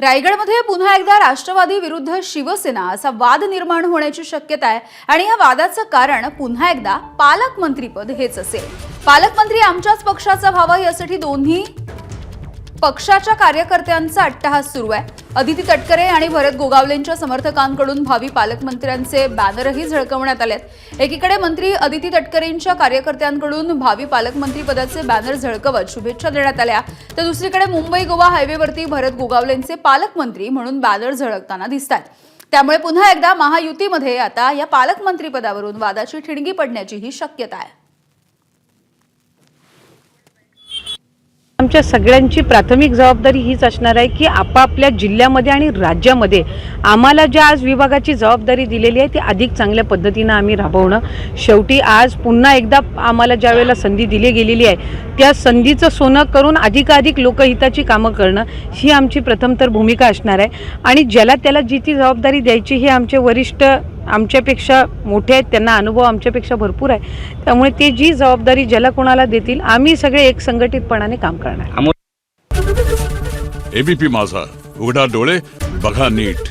रायगडमध्ये पुन्हा एकदा राष्ट्रवादी विरुद्ध शिवसेना असा वाद निर्माण होण्याची शक्यता आहे आणि या वादाचं कारण पुन्हा एकदा पालकमंत्रीपद हेच असेल. पालकमंत्री आमच्याच पक्षाचा व्हावा यासाठी दोन्ही पक्षाच्या कार्यकर्त्यांचा अट्टहास सुरू आहे. अदिती तटकरे आणि भरत गोगावलेंच्या समर्थकांकडून भावी पालकमंत्र्यांचे बॅनरही झळकवण्यात आलेत. एकीकडे मंत्री अदिती तटकरेंच्या कार्यकर्त्यांकडून भावी पालकमंत्री पदाचे बॅनर झळकवत शुभेच्छा देण्यात आल्या. तर दुसरीकडे मुंबई गोवा हायवेवरती भरत गोगावलेंचे पालकमंत्री म्हणून बॅनर झळकताना दिसतात त्यामुळे पुन्हा एकदा महायुतीमध्ये आता या पालकमंत्री पदावरून वादाची ठिणगी पडण्याचीही शक्यता आहे. आमच्या सगळ्यांची प्राथमिक जबाबदारी हीच असणार आहे की आपापल्या जिल्ह्यामध्ये आणि राज्यामध्ये आम्हाला ज्या आज विभागाची जबाबदारी दिलेली आहे ती अधिक चांगल्या पद्धतीनं आम्ही राबवणं. शेवटी आज पुन्हा एकदा आम्हाला ज्या वेळेला संधी दिली गेलेली आहे त्या संधीचं सोनं करून अधिकाधिक लोकहिताची कामं करणं ही आमची प्रथम तर भूमिका असणार आहे. आणि ज्याला त्याला जी ती जबाबदारी द्यायची ही आमचे वरिष्ठ आमच्यापेक्षा मोठे आहेत त्यांना अनुभव आमच्यापेक्षा भरपूर आहे. त्यामुळे ते जी जबाबदारी ज्याला कोणाला देतील आम्ही सगळे एक संघटितपणाने काम करणार. एबीपी माझा उघडा डोळे बघा नीट.